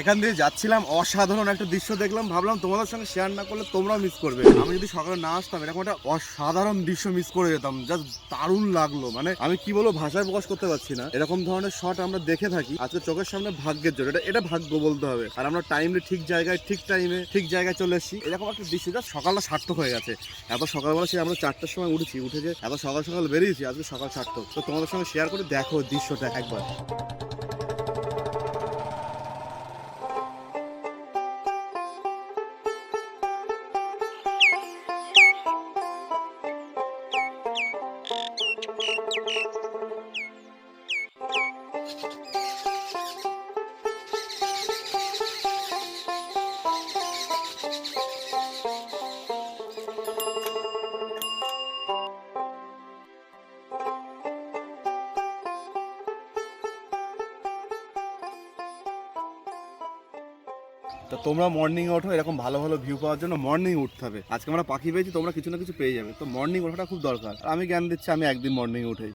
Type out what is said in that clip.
এখান দিয়ে যাচ্ছিলাম, অসাধারণ একটা দৃশ্য দেখলাম, ভাবলাম তোমাদের সঙ্গে শেয়ার না করলে তোমরাও মিস করবে। আমি যদি সকালে না আসতাম, এরকম একটা অসাধারণ দৃশ্য মিস করে যেতাম জাস্ট দারুণ লাগল। মানে আমি কি বলব, ভাষায় প্রকাশ করতে পারছি না। এরকম ধরনের শট আমরা দেখে থাকি, আজকে চোখের সামনে ভাগ্যের জোর। এটা এটা ভাগ্য বলতে হবে। আর আমরা টাইমলি ঠিক জায়গায়, ঠিক টাইমে ঠিক জায়গায় চলে এসেছি। এরকম একটা দৃশ্য জাস্ট সকালটা সার্থক হয়ে গেছে। এত সকালবেলা সে আমরা চারটার সময় উঠেছি, উঠে যে এত সকাল সকাল বেরিয়েছি, আজকে সকাল সার্থক। তো তোমাদের সঙ্গে শেয়ার করে দেখো দৃশ্যটা একবার। তো তোমরা মর্নিং ওঠো, এরকম ভালো ভালো ভিউ পাওয়ার জন্য মর্নিং উঠতে হবে। আজকে আমরা পাখি পেয়েছি তোমরা কিছু না কিছু পেয়ে যাবে। তো মর্নিং ওঠাটা খুব দরকার। আমি জ্ঞান দিচ্ছি, আমি একদিন মর্নিং উঠে